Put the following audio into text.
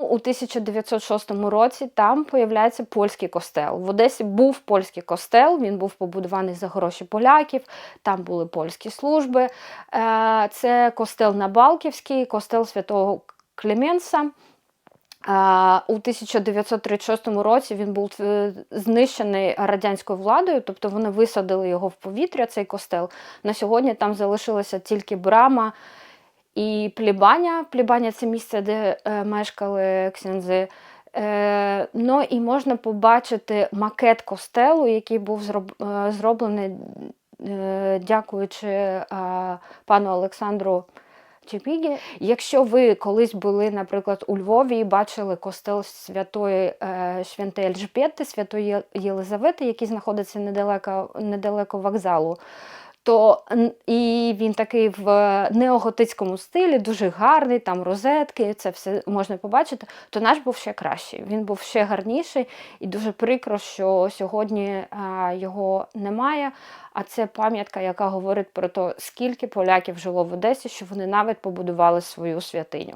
У 1906 році там появляється польський костел. В Одесі був польський костел, він був побудований за гроші поляків, там були польські служби. Е, Це костел Набалківський, костел святого Клеменса. У 1936 році він був е, знищений радянською владою, тобто вони висадили його в повітря, цей костел. На сьогодні там залишилася тільки брама і плібаня. Плібаня це місце, де е, мешкали ксензи. Е, ну і можна побачити макет костелу, який був е, зроблений, дякуючи пану Олександру Чепігі. Якщо ви колись були, наприклад, у Львові і бачили костел святої е, Святої Ельжбети, святої Єлизавети, який знаходиться недалеко, недалеко вокзалу, то і він такий в неоготицькому стилі, дуже гарний, там розетки, це все можна побачити, то наш був ще кращий. Він був ще гарніший, і дуже прикро, що сьогодні а, його немає. А це пам'ятка, яка говорить про те, скільки поляків жило в Одесі, що вони навіть побудували свою святиню.